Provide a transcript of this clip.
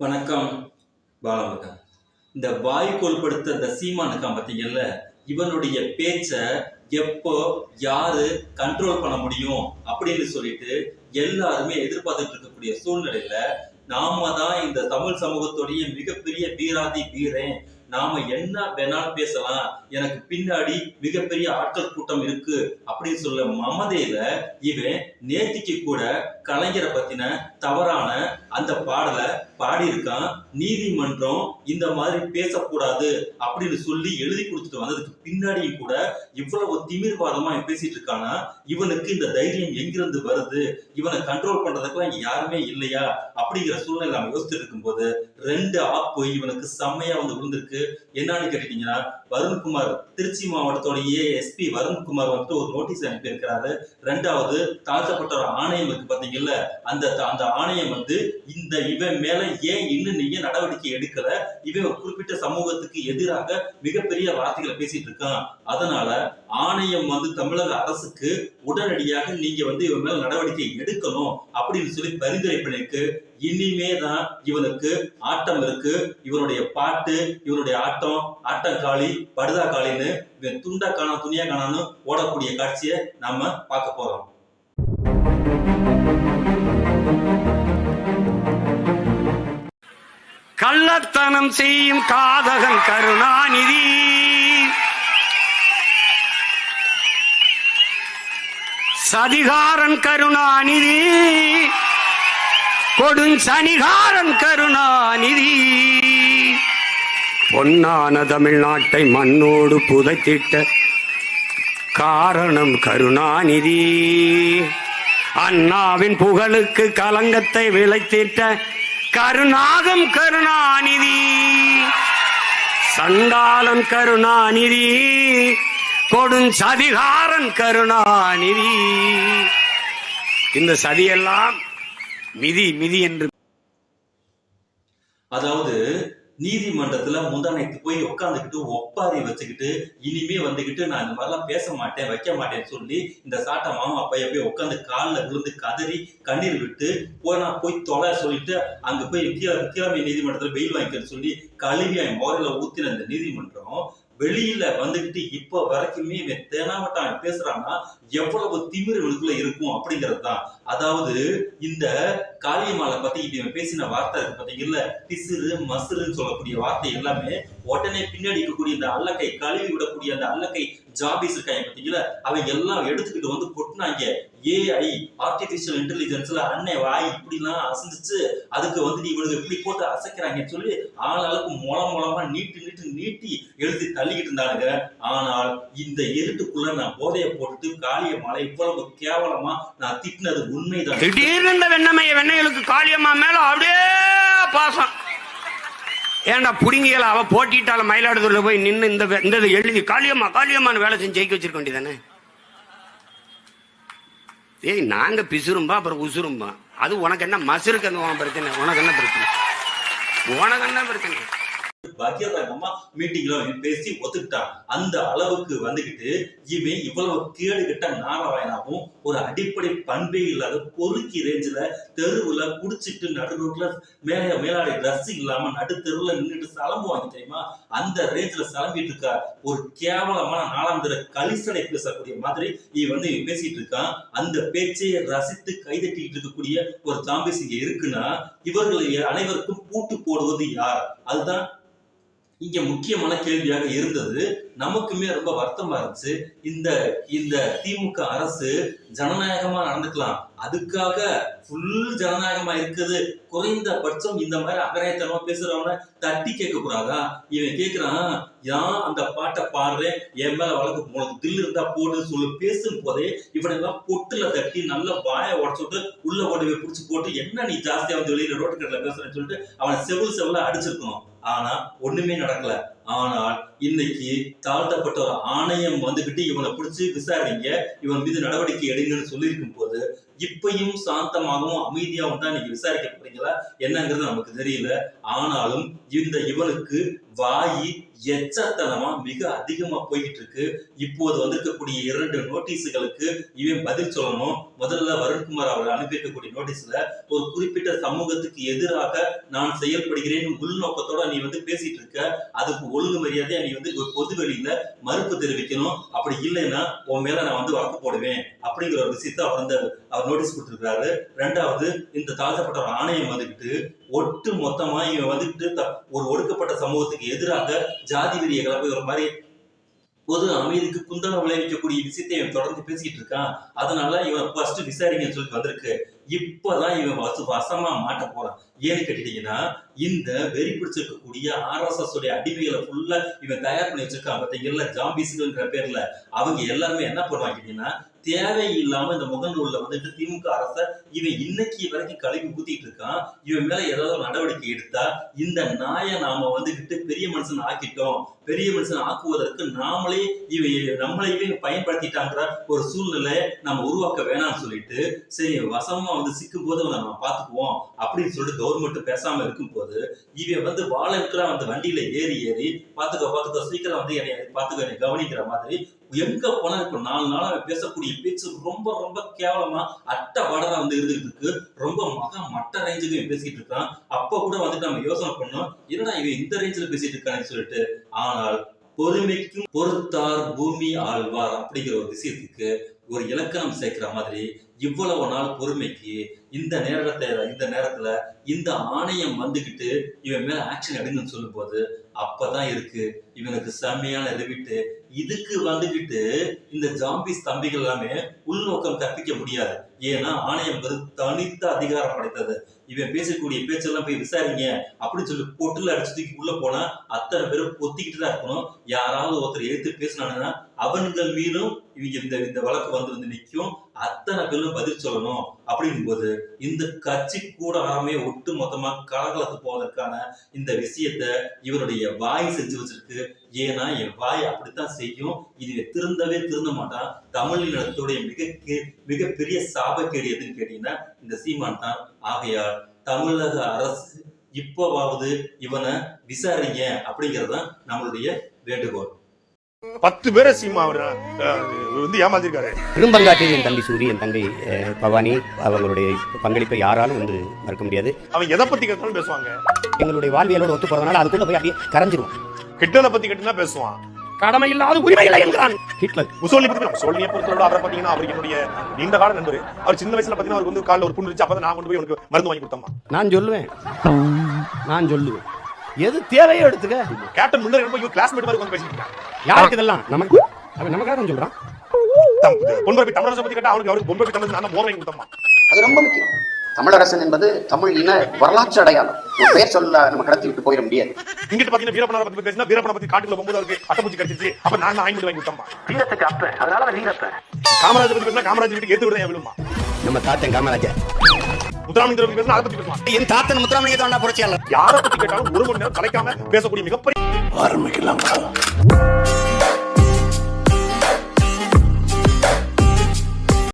வணக்கம் பாலமுருகன். இந்த வாய்க்கோல் படுத்த இந்த சீமான் இருக்கான் பார்த்தீங்கல்ல இவனுடைய பேச்சை எப்போ யாரு கண்ட்ரோல் பண்ண முடியும் அப்படின்னு சொல்லிட்டு எல்லாருமே எதிர்பார்த்துட்டு இருக்கக்கூடிய சூழ்நிலையில நாம தான் இந்த தமிழ் சமூகத்துடைய மிகப்பெரிய வீராதி வீரன். நாம என்ன வேணாலும் பேசலாம். எனக்கு பின்னாடி மிகப்பெரிய ஆட்கள் கூட்டம் இருக்கு அப்படின்னு சொல்ல மமதையில இவன் நேத்திக்கு கூட கலைஞரை பத்தின தவறான அந்த பாடலை பாடியிருக்கான். நீதிமன்றம் இந்த மாதிரி பேசக்கூடாது அப்படின்னு சொல்லி எழுதி கொடுத்துட்டு வந்ததுக்கு பின்னாடியும் கூட இவ்வளவு திமிர்வாதமா பேசிட்டு இருக்கானா இவனுக்கு இந்த தைரியம் எங்கிருந்து வருது? இவனை கண்ட்ரோல் பண்றதுக்குலாம் இங்க யாருமே இல்லையா? அப்படிங்கிற சூழ்நிலை நம்ம யோசிச்சுட்டு இருக்கும்போது ரெண்டு போய் இவனுக்கு செம்மையா வந்து விழுந்திருக்கு. என்னன்னு கேட்டீங்கன்னா வருண்குமார் திருச்சி மாவட்டத்தோடைய எஸ்பி வருண்குமார் வந்துட்டு ஒரு நோட்டீஸ் அனுப்பியிருக்கிறாரு. ரெண்டாவது தாழ்த்தப்பட்ட ஒரு ஆணையம் இருக்கு பாத்தீங்கல்ல? அந்த அந்த ஆணையம் வந்து இந்த இவன் மேல ஏன் இன்னும் நீங்க நடவடிக்கை எடுக்கல? இவன் குறிப்பிட்ட சமூகத்துக்கு எதிராக மிகப்பெரிய வார்த்தைகளை பேசிட்டு இருக்கான். அதனால ஆணையம் வந்து தமிழக அரசுக்கு உடனடியாக நீங்க வந்து இவன் மேல நடவடிக்கை எடுக்கணும் அப்படின்னு சொல்லி பரிந்துரை பண்ணிருக்கு. இனிமே தான் இவனுக்கு ஆட்டம் இருக்கு. இவனுடைய பாட்டு இவனுடைய ஆட்டம் ஆட்டங்காளி படுதா காளின்னு இவன் துண்டா காணா துணியா காணான்னு ஓடக்கூடிய காட்சியை நாம பார்க்க போறோம். கள்ளத்தனம் செய்யும் காதகன் கருணாநிதி. சதிகாரன் கருணாநிதி. கொடுஞ்சனிகாரன் கருணாநிதி. பொன்னான தமிழ்நாட்டை மண்ணோடு புதைத்திட்ட காரணம் கருணாநிதி. அண்ணாவின் புகழுக்கு கலங்கத்தை விளைத்திட்ட கருணாகம் கருணாநிதி. சண்டாளன் கருணாநிதி கொடுஞ்சதிகாரன் கருணாநிதி. இந்த சதியெல்லாம் மிதி மிதி என்று அதாவது நீதிமன்றத்துல முந்தானைக்கு போய் உட்காந்துக்கிட்டு ஒப்பாரி வச்சுக்கிட்டு இனிமே வந்துக்கிட்டு நான் இந்த மாதிரிலாம் பேச மாட்டேன் வைக்க மாட்டேன்னு சொல்லி இந்த சாட்டை மாமா பைய போய் உட்காந்து காலில் விழுந்து கதறி கண்ணீர் விட்டு போனா போய் தொலை சொல்லிட்டு அங்க போய் கீழ கீழமை நீதிமன்றத்துல பெயில் வாங்கிக்கன்னு சொல்லி கழுவி அவன் முறையில ஊத்தின இந்த நீதிமன்றம் வெளியில வந்துகிட்டு இப்ப வரைக்குமே இவன் தேனாவட்டம் பேசுறான்னா எவ்வளவு திமிர் இவனுக்குள்ள இருக்கும் அப்படிங்கிறது தான் அதாவது இந்த காளியம்மாவை பத்தி இப்ப இவன் பேசின வார்த்தை இருக்கு பாத்தீங்கல்ல பிசுறு மசுறுன்னு சொல்லக்கூடிய வார்த்தை எல்லாமே உடனே பின்னாடி இருக்கக்கூடிய இந்த அல்லக்கை கழுவி விடக்கூடிய அந்த அல்லக்கை ஜாபிஸ் இருக்காங்க பார்த்தீங்களா அவன் எல்லாம் எடுத்துக்கிட்டு வந்து கொட்டினாங்க. ஏஐ ஆர்டிபிஷியல் இன்டெலிஜென்ஸ்ல அன்னை வாய் இப்படிலாம் அசைஞ்சிச்சு. அதுக்கு வந்து நீ இவனுக்கு இப்படி போட்டு அசைக்கிறாங்கன்னு சொல்லி ஆளாளுக்கு மூலம் மூலமா நீட்டு நீட்டு நீட்டி எழுதி தள்ளிக்கிட்டு இருந்தானுங்க. ஆனால் இந்த இருட்டுக்குள்ள நான் போதையை போட்டுட்டு காளிய மலை இவ்வளவு கேவலமா நான் திட்டினது உண்மைதான். திடீர்னு வெண்ணமைய வெண்ணைகளுக்கு காளியம்மா மேல அப்படியே பாசம். ஏன்டா புடுங்கியல? அவ போட்டிட்டால மயிலாடுதுறையில போய் நின்று இந்த இந்த எழுதி காளியம்மா காளியம்மான்னு வேலை செஞ்சு ஜெயிக்க வச்சிருக்க வேண்டியதானே ஏய் நாங்க பிசுரும்பா அப்புறம் உசுரும்பா. அது உனக்கு என்ன மசுருக்கு அந்த உன் பிரச்சனை உனக்கு என்ன பிரச்சனை? உனக்கு என்ன பிரச்சனை? பகிரங்கமா மீட்டிங்ல பேசி ஒத்துக்கிட்டான். அந்த அளவுக்கு வந்துகிட்டு இவன் இவ்வளவு கேடு கிட்ட நாராயணாவும் ஒரு அடிப்படை பண்பே இல்லாத பொறுக்கி ரேஞ்சில் தெருவுல குடிச்சிட்டு நடு ரோட்ல மேல மேலாடை ட்ரெஸ் இல்லாம நடு தெருவுல நின்றுட்டு சலம்புவாங்க தெரியுமா? அந்த ரேஞ்சில் சலம்பிட்டு இருக்கா. ஒரு கேவலமான நாளாந்திர கலிசனை பேசக்கூடிய மாதிரி இவன் வந்து பேசிட்டு இருக்கான். அந்த பேச்சையை ரசித்து கைதட்டிட்டு இருக்கக்கூடிய ஒரு தாம்பிஸ் இங்க இருக்குன்னா இவர்கள் அனைவருக்கும் பூட்டு போடுவது யார்? அதுதான் இங்க முக்கியமான கேள்வியாக இருந்தது. நமக்குமே ரொம்ப வருத்தமா இருந்துச்சு. இந்த இந்த திமுக அரசு ஜனநாயகமா நடந்துக்கலாம். அதுக்காக ஃபுல் ஜனநாயகமா இருக்குது. குறைந்தபட்சம் இந்த மாதிரி அகராயத்தனமா பேசுறவன தட்டி கேட்க கூடாதா இவன் கேக்குறான் யான் அந்த பாட்டை பாடுறேன்? என் மேல வழக்கு உனக்கு தில் இருந்தா போடு சொல்லு. பேசும் போதே இவனெல்லாம் பொட்டுல தட்டி நல்ல வாயை உடச்சுட்டு உள்ள கொண்டு போய் பிடிச்சி போட்டு என்ன நீ ஜாஸ்தியா வந்து வெளியில ரோட்டு கடையில பேசுறேன்னு சொல்லிட்டு அவனை செவில் செவில அடிச்சிருக்கணும். ஆனா ஒண்ணுமே நடக்கல. ஆனால் இன்னைக்கு தாழ்த்தப்பட்ட ஒரு ஆணையம் வந்துகிட்டு இவனை பிடிச்சி விசாரிங்க இவன் மீது நடவடிக்கை எடுங்கன்னு சொல்லியிருக்கும் போது இப்பயும் சாந்தமாகவும் அமைதியாகவும் தான் நீங்க விசாரிக்க போறீங்களா? என்னங்கிறது நமக்கு தெரியல. ஆனாலும் இந்த இவனுக்கு வாயி எச்சத்தனமா மிக அதிகமா போய்கிட்டு இருக்கு இப்போது வந்திருக்கக்கூடிய இரண்டு நோட்டீஸுகளுக்கு இவன் பதில் சொல்லணும். முதல்ல வருண்குமார் அவர்கள் அனுப்பியிருக்கக்கூடிய நோட்டீஸ்ல ஒரு குறிப்பிட்ட சமூகத்துக்கு எதிராக நான் செயல்படுகிறேன் உள்நோக்கத்தோட நீ வந்து பேசிட்டு இருக்க அதுக்கு ஒழுங்கு மரியாதையா நீ வந்து ஒரு பொது வெளியில மறுப்பு தெரிவிக்கணும். அப்படி இல்லைன்னா உன் மேல நான் வந்து வழக்கு போடுவேன் அப்படிங்கிற ஒரு விஷயத்த அவர் வந்து அவர் நோட்டீஸ் கொடுத்துருக்காரு ரெண்டாவது இந்த தாழ்த்தப்பட்ட ஆணையம் வந்துக்கிட்டு ஒட்டு மொத்தமா இவன் வந்துட்டு த- ஒரு ஒடுக்கப்பட்ட சமூகத்துக்கு எதிராக ஜாதி வெறிய கலப்பை ஒரு மாதிரி பொது அமைதிக்கு குந்தகம் விளைவிக்கக்கூடிய விஷயத்தை இவன் தொடர்ந்து பேசிக்கிட்டு இருக்கான். அதனால இவன் ஃபர்ஸ்ட் விசாரிங்கன்னு சொல்லி வந்திருக்கு. இப்பதான் இவன் வசமா மாட்ட போறான். ஏன்னு கேட்டீங்கன்னா இந்த வெறி பிடிச்சிருக்கக்கூடிய ஆர்எஸ்எஸ் உடைய அடிமைகளை ஃபுல்லா இவன் தயார் பண்ணி வச்சிருக்கான். பார்த்தீங்கல்ல ஜாம்பிஸ்ங்கிற பேர்ல அவங்க எல்லாருமே என்ன பண்ணுவாங்க கேட்டீங்கன்னா தேவையில்லாம இந்த முகநூல்ல வந்துட்டு திமுக அரச இவன் இன்னைக்கு வரைக்கும் கழுவி ஊத்திட்டு இருக்கான். இவன் மேல ஏதாவது நடவடிக்கை எடுத்தா இந்த நாயை நாம வந்துகிட்டு பெரிய மனுஷன் ஆக்கிட்டோம். பெரிய மனுஷன் ஆக்குவதற்கு நாமளே இவ நம்மளையே பயன்படுத்திட்டாங்கிற ஒரு சூழ்நிலையை நம்ம உருவாக்க வேணாம்னு சொல்லிட்டு சரி வசமா வந்து சிக்கும் போது நம்ம பாத்துக்குவோம் அப்படின்னு சொல்லிட்டு கவர்மெண்ட் பேசாம இருக்கும் போது இவன் வந்து வாழன்கெல்லாம் வந்து வண்டியில ஏறி ஏறி பாத்துக்க பாத்துக்க சீக்கிரம் வந்து என்னை பாத்துக்க என்னை கவனிக்கிற மாதிரி எங்க போனா இப்ப நாலு நாளா அவன் பேசக்கூடிய பேச்சு ரொம்ப ரொம்ப கேவலமா அட்ட பாடலா வந்து இருந்துகிட்டு இருக்கு. ரொம்ப மக மட்ட ரேஞ்சுக்கு பேசிட்டு இருக்கான். அப்ப கூட வந்துட்டு நம்ம யோசனை பண்ணோம் என்னடா இவன் இந்த ரேஞ்சில் பேசிட்டு இருக்கான்னு சொல்லிட்டு ஆனால் பொறுமைக்கும் பொறுத்தார் பூமி ஆழ்வார் அப்படிங்கிற ஒரு விஷயத்துக்கு ஒரு இலக்கணம் சேர்க்கிற மாதிரி இவ்வளவு நாள் பொறுமைக்கு இந்த நேரத்தை இந்த நேரத்துல இந்த ஆணையம் வந்துகிட்டு இவன் மேல ஆக்ஷன் எடுங்கன்னு சொல்லும்போது அப்பதான் இருக்கு. இவனுக்கு செம்மையான ரிவிட்டு இதுக்கு வந்துகிட்டு இந்த ஜாம்பிஸ் தம்பிகள் எல்லாமே உள்நோக்கம் கற்பிக்க முடியாது. ஏன்னா ஆணையம் ஒரு தனித்த அதிகாரம் படைத்தது. இவன் பேசக்கூடிய பேச்செல்லாம் போய் விசாரிங்க அப்படின்னு சொல்லி பொட்டுல அடிச்சு தூக்கி உள்ள போனா அத்தனை பேரும் பொத்திக்கிட்டு தான் இருக்கணும். யாராவது ஒருத்தர் எடுத்து பேசினானுன்னா அவன்கள் மீதும் இவங்க இந்த இந்த வழக்கு வந்து வந்து நிற்கும் அத்தனை பேரும் பதில் சொல்லணும் அப்படிங்கும்போது இந்த கட்சி கூட கூடாரமே ஒட்டு மொத்தமா கலகலத்து போவதற்கான இந்த விஷயத்த இவருடைய வாய் செஞ்சு வச்சிருக்கு. ஏன்னா என் வாய் அப்படித்தான் செய்யும். இது திருந்தவே திருந்த மாட்டான். தமிழினத்துடைய மிக மிகப்பெரிய சாபக்கேடு எதுன்னு கேட்டீங்கன்னா இந்த சீமான் தான். ஆகையால் தமிழக அரசு இப்போவாவது இவனை விசாரிங்க அப்படிங்கிறது தான் நம்மளுடைய வேண்டுகோள். பத்து பேரை சீமா அவர் வந்து ஏமாத்திருக்காரு. என் தம்பி சூரி என் தங்கை பவானி அவங்களுடைய பங்களிப்பை யாராலும் வந்து மறக்க முடியாது. அவன் எதை பத்தி கேட்டாலும் பேசுவாங்க. எங்களுடைய வாழ்வியலோடு ஒத்து போறதுனால அதுக்குள்ள போய் அப்படியே கரைஞ்சிரும் கிட்டனை பத்தி கேட்டுனா பேசுவான். கடமை இல்லாத உரிமை இல்லை என்கிறான். ஹிட்லர். முசோலி பத்தி முசோலியை பொறுத்தவரை அவரை பாத்தீங்கன்னா அவர் என்னுடைய நீண்ட கால நண்பர். அவர் சின்ன வயசுல பாத்தீங்கன்னா அவருக்கு வந்து காலில் ஒரு புண்ணு இருந்துச்சு. அப்பதான் நான் கொண்டு போய் உனக்கு மருந்து வாங்கி கொடுத்தம்மா. நான் சொல்லுவேன். நான் சொல்லுவேன். எது தேவையோ எடுத்துக்க. கேப்டன் முன்னர் ரொம்ப கிளாஸ்மேட் மாதிரி வந்து பேசிட்டு. யாருக்கு இதெல்லாம்? நமக்கு அவன் நமக்காக தான் சொல்றான். தம்- பொன்பரப்பி தமிழரசை பத்தி கேட்டா அவருக்கு அவருக்கு பொன்பரப்பி தமிழ் நான் மோர் வாங்கி கொடுத்தம்மா. அது ரொம்ப முக்கியம். தமிழரசன் என்பது தமிழ் இன வரலாற்று அடையாளம். ஒரு பெயர் சொல்ல நம்ம கடத்தி விட்டு போயிட முடியாது. இங்கிட்டு பாத்தீங்கன்னா வீரப்பனாரை பத்தி பேசினா வீரப்பனை பத்தி காட்டுக்குள்ள போகும்போது அவருக்கு அட்டப்பூச்சி கடிச்சிச்சு அப்ப நான் வாங்கி வாங்கி கொடுத்தம்மா. வீரத்துக்கு அப்ப அதனால வீரப்ப காமராஜர் பத்தி பேசினா காமராஜர் வீட்டுக்கு ஏத்து விடுறேன் விழுமா நம்ம தாத்தன் காமராஜர். முத்துராமலிங்கர் பத்தி பேசினா அதை பத்தி பேசுவான் என் தாத்தன் முத்துராமலிங்க தாண்டா புரட்சியாளர். யாரை பத்தி கேட்டாலும் ஒரு மணி நேரம் கலைக்காம பேசக்கூடிய மிகப்பெரிய ஆரம்பிக்கலாங்களா